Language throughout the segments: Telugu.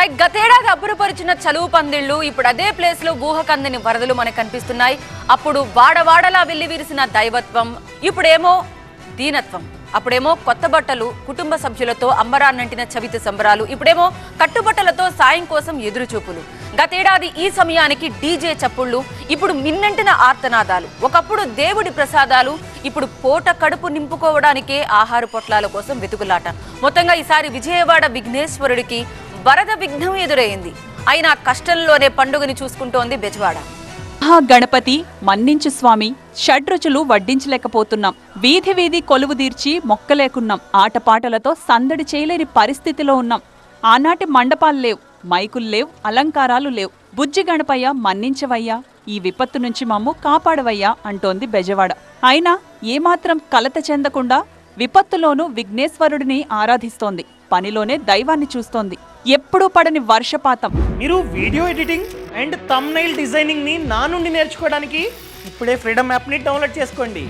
రైట్ గతేడాది అబ్బురపరిచిన చలువు పందిళ్ళు ఇప్పుడు అదే ప్లేస్లో ఊహకందని వరదలు మనకు కనిపిస్తున్నాయి. అప్పుడు వాడవాడలా వెళ్ళి విరిసిన దైవత్వం ఇప్పుడేమో దీనత్వం అప్పుడేమో కొత్త బట్టలు కుటుంబ సభ్యులతో అంబరాన్నంటిన చవితి సంబరాలు ఇప్పుడేమో కట్టుబట్టలతో సాయం కోసం ఎదురుచూపులు. గతేడాది ఈ సమయానికి డీజే చప్పుళ్ళు ఇప్పుడు మిన్నంటిన ఆర్తనాదాలు ఒకప్పుడు దేవుడి ప్రసాదాలు ఇప్పుడు పూట కడుపు నింపుకోవడానికే ఆహార పొట్లాల కోసం వెతుకులాట. మొత్తంగా ఈసారి విజయవాడ విఘ్నేశ్వరుడికి వరద విఘ్నం ఎదురైంది. అయినా కష్టంలోనే పండుగని చూసుకుంటోంది బెజవాడ. మహాగణపతి మన్నించు స్వామి షడ్రుచులు వడ్డించలేకపోతున్నాం. వీధి వీధి కొలువు తీర్చి మొక్కలేకున్నాం. ఆటపాటలతో సందడి చేయలేని పరిస్థితిలో ఉన్నాం. ఆనాటి మండపాలు లేవు మైకులు లేవు అలంకారాలు లేవు. బుజ్జి గణపయ్య మన్నించవయ్యా ఈ విపత్తు నుంచి మమ్ము కాపాడవయ్యా అంటోంది బెజవాడ. అయినా ఏమాత్రం కలత చెందకుండా విపత్తులోనూ విఘ్నేశ్వరుడిని ఆరాధిస్తోంది. పనిలోనే దైవాన్ని చూస్తోంది. ఎప్పుడూ పడని వర్షపాతం. మీరు వీడియో ఎడిటింగ్ అండ్ తమ్నైల్ డిజైనింగ్ని నా నుండి నేర్చుకోవడానికి ఇప్పుడే ఫ్రీడమ్ యాప్ని డౌన్లోడ్ చేసుకోండి.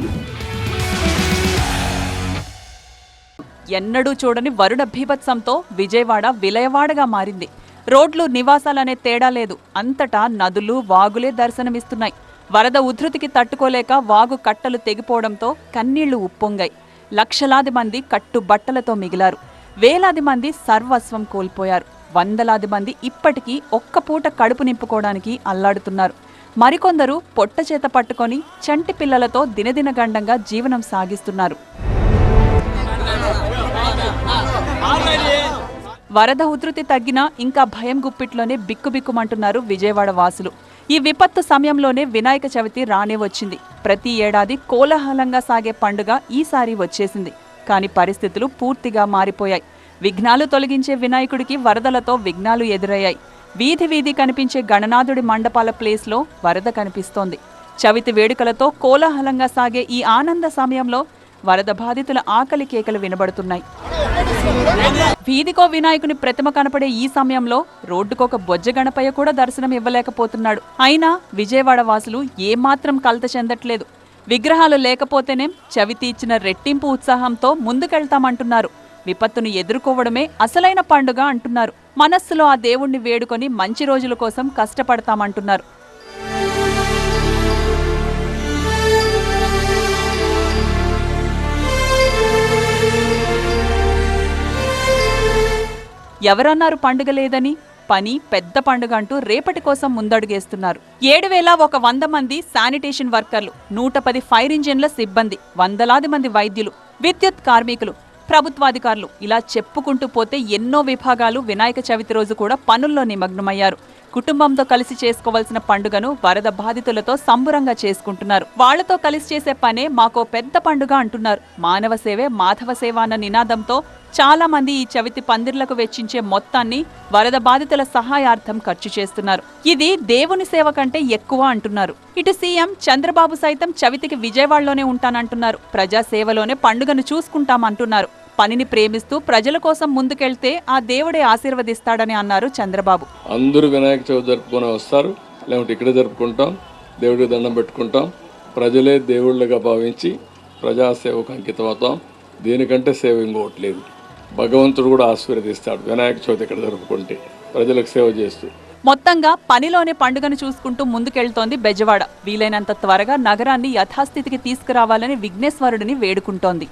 ఎన్నడూ చూడని వరుణ భీభత్సంతో విజయవాడ విలయవాడగా మారింది. రోడ్లు నివాసాలనే తేడా లేదు. అంతటా నదులు వాగులే దర్శనమిస్తున్నాయి. వరద ఉధృతికి తట్టుకోలేక వాగు కట్టలు తెగిపోవడంతో కన్నీళ్ళు ఉప్పొంగాయి. లక్షలాది మంది కట్టుబట్టలతో మిగిలారు. వేలాది మంది సర్వస్వం కోల్పోయారు. వందలాది మంది ఇప్పటికీ ఒక్క పూట కడుపు నింపుకోవడానికి అల్లాడుతున్నారు. మరికొందరు పొట్ట చేత పట్టుకొని చంటి పిల్లలతో దినదినగండంగా జీవనం సాగిస్తున్నారు. వరద ఉధృతి తగ్గినా ఇంకా భయం గుప్పిట్లోనే బిక్కుబిక్కుమంటున్నారు విజయవాడ వాసులు. ఈ విపత్తు సమయంలోనే వినాయక చవితి రానే వచ్చింది. ప్రతి ఏడాది కోలాహలంగా సాగే పండుగ ఈసారి వచ్చేసింది. కానీ పరిస్థితులు పూర్తిగా మారిపోయాయి. విఘ్నాలు తొలగించే వినాయకుడికి వరదలతో విఘ్నాలు ఎదురయ్యాయి. వీధి వీధి కనిపించే గణనాథుడి మండపాల ప్లేస్లో వరద కనిపిస్తోంది. చవితి వేడుకలతో కోలాహలంగా సాగే ఈ ఆనంద సమయంలో వరద బాధితుల ఆకలి కేకలు వినబడుతున్నాయి. వీధికో వినాయకుని ప్రతిమ కనపడే ఈ సమయంలో రోడ్డుకొక బొజ్జ గణపయ్య కూడా దర్శనం ఇవ్వలేకపోతున్నాడు అయినా విజయవాడ వాసులు ఏమాత్రం కలత చెందట్లేదు. విగ్రహాలు లేకపోతేనే చవితి ఇచ్చిన రెట్టింపు ఉత్సాహంతో ముందుకెళ్తామంటున్నారు. విపత్తును ఎదుర్కోవడమే అసలైన పండుగ అంటున్నారు. మనస్సులో ఆ దేవుణ్ణి వేడుకొని మంచి రోజుల కోసం కష్టపడతామంటున్నారు. ఎవరన్నారు పండుగ లేదని? పని పెద్ద పండుగ అంటూ రేపటి కోసం ముందడుగేస్తున్నారు. ఏడు వేల ఒక వంద మంది శానిటేషన్ వర్కర్లు నూట పది ఫైర్ ఇంజిన్ల సిబ్బంది వందలాది మంది వైద్యులు విద్యుత్ కార్మికులు ప్రభుత్వాధికారులు ఇలా చెప్పుకుంటూ పోతే ఎన్నో విభాగాలు వినాయక చవితి రోజు కూడా పనుల్లో నిమగ్నమయ్యారు. కుటుంబంతో కలిసి చేసుకోవాల్సిన పండుగను వరద బాధితులతో సంబురంగా చేసుకుంటున్నారు. వాళ్ళతో కలిసి చేసే పనే మాకో పెద్ద పండుగ అంటున్నారు. మానవ సేవే మాధవ సేవ అన్న నినాదంతో చాలా మంది ఈ చవితి పందిర్లకు వెచ్చించే మొత్తాన్ని వరద బాధితుల సహాయార్థం ఖర్చు చేస్తున్నారు. ఇది దేవుని సేవ కంటే ఎక్కువ అంటున్నారు. ఇటు సీఎం చంద్రబాబు సైతం చవితికి విజయవాడలోనే ఉంటానంటున్నారు. ప్రజా సేవలోనే పండుగను చూసుకుంటామంటున్నారు. పనిని ప్రేమిస్తూ ప్రజల కోసం ముందుకెళ్తే ఆ దేవుడే ఆశీర్వదిస్తాడని అన్నారు చంద్రబాబు. అందరూ వినాయక చవితి జరుపుకొని వస్తారు లేకుంటే ఇక్కడే జరుపుకుంటాం దేవుడికి దండం పెట్టుకుంటాం. ప్రజలే దేవుళ్ళగా భావించి ప్రజాసేవకు అంకితం అవుతాం దీనికంటే సేవ ఇంకోటి లేదు. భగవంతుడు కూడా ఆశీర్వదిస్తాడు వినాయక చవితి ఇక్కడ జరుపుకుంటే ప్రజలకు సేవ చేస్తూ. మొత్తంగా పనిలోనే పండుగను చూసుకుంటూ ముందుకెళ్తోంది బెజవాడ. వీలైనంత త్వరగా నగరాన్ని యథాస్థితికి తీసుకురావాలని విఘ్నేశ్వరుడిని వేడుకుంటోంది.